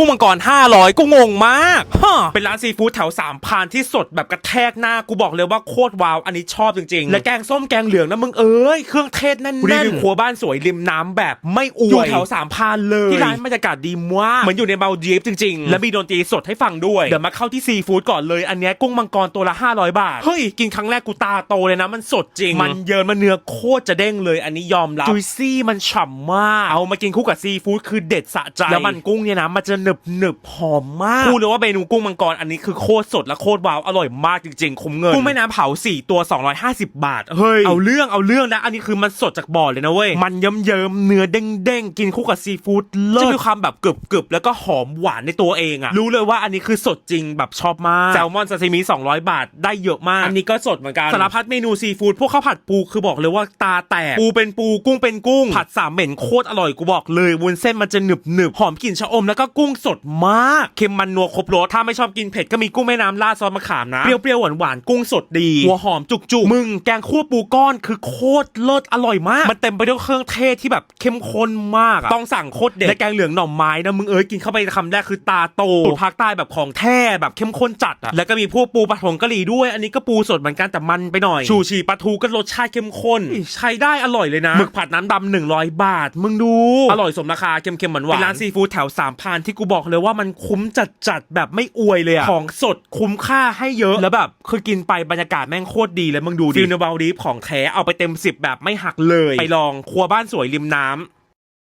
กุ้งมังกร 500 กูงงมากฮะเป็นร้านซีฟู้ดแถวสามพรานที่สดแบบกระแทกหน้ากูบอกเลยว่าโคตรว้าว อันนี้ชอบจริงๆ และแกงส้มแกงเหลืองนะมึงเอ้ย เครื่องเทศแน่นๆรีวิวครัวบ้านสวยริมน้ำแบบไม่อวยอยู่แถวสามพรานเลยที่ร้านบรรยากาศดีมากเหมือนอยู่ในเมาดีฟจริงๆ และมีดนตรีสดให้ฟังด้วยเดี๋ยวมาเข้าที่ซีฟู้ดก่อนเลยอันเนี้ยกุ้งมังกรตัวละ 500 บาทเฮ้ยกินครั้งแรกกูตาโตเลยนะมันสดจริง มันเยินมันเนื้อโคตรจะเด้งเลย อันนี้ยอมรับจุยซี่มันฉ่ำมากเอามากินคู่กับซีฟู้ดคือเด็ดสะใจแล้วมันกุ้งเนี่ยนะมันจะหนึบหนึบๆหอมมากพูดเลยว่าเมนูกุ้งมังกรอันนี้คือโคตรสดและโคตรว้าวอร่อยมากจริงๆคุ้มเงินกุ้งแม่น้ำเผา4ตัว 250 บาทเฮ้ยเอาเรื่องเอาเรื่องนะอันนี้คือมันสดจากบ่อเลยนะเว้ยมันเยิ้มเยิ้มๆเนื้อเด้งเด้งๆกินคู่กับซีฟู้ดเลิศจะมีความแบบกรึบกรึบๆแล้วก็หอมหวานในตัวเองอะรู้เลยว่าอันนี้คือสดจริงแบบชอบมากแซลมอนซาซิมิ200 บาทได้เยอะมาก อันนี้ก็สดเหมือนกันสารพัดเมนูซีฟู้ดพวกข้าวผัดปูคือบอกเลยว่าตาแตกปูเป็นปูกุ้งเป็นกุ้ง ผัดสามเหม็นโคตรอร่อยกูบอกเลยวุ้นเส้นมันจะหนึบหนึบหอมกลิ่นชะอมแล้วก็กุ้งสดมากเค็มมันนัวครบรสถ้าไม่ชอบกินเผ็ดก็มีกุ้งแม่น้ำราดซอสมะขามนะ เปรี้ยวๆหวานๆกุ้งสดดีหัวหอมจุกๆมึงแกงคั่วปูก้อนคือโคตรเลิศอร่อยมาก มันเต็มไปด้วยเครื่องเทศที่แบบเข้มข้นมากต้องสั่งโคตรเด็ดและแกงเหลืองหน่อไม้นะมึงเอ้ยกินเข้าไปคำแรกคือตาโตสูตรภาคใต้แบบของแท้แบบเข้มข้นจัดอะแล้วก็มีพวกปูปลาทงกะหรี่ด้วย อันนี้ก็ปูสดเหมือนกันแต่มันไปหน่อยชูชีปลาทูก็รสชาติเข้มข้นใช้ได้อร่อยเลยนะหมึกผัดน้ำดำหนึ่งร้อยบาท มึงดูอร่อยสมราคาเค็มๆหวานๆเป็นร้านซีฟู้ดแถวสามพานที่กูบอกเลยว่ามันคุ้มจัดๆแบบไม่อวยเลยอะของสดคุ้มค่าให้เยอะแล้วแบบคือกินไปบรรยากาศแม่งโคตรดีเลยมึงดูดิฟิลเนอร์บาลดีฟของแท้เอาไปเต็มสิบแบบไม่หักเลย ไปลองครัวบ้านสวยริมน้ำ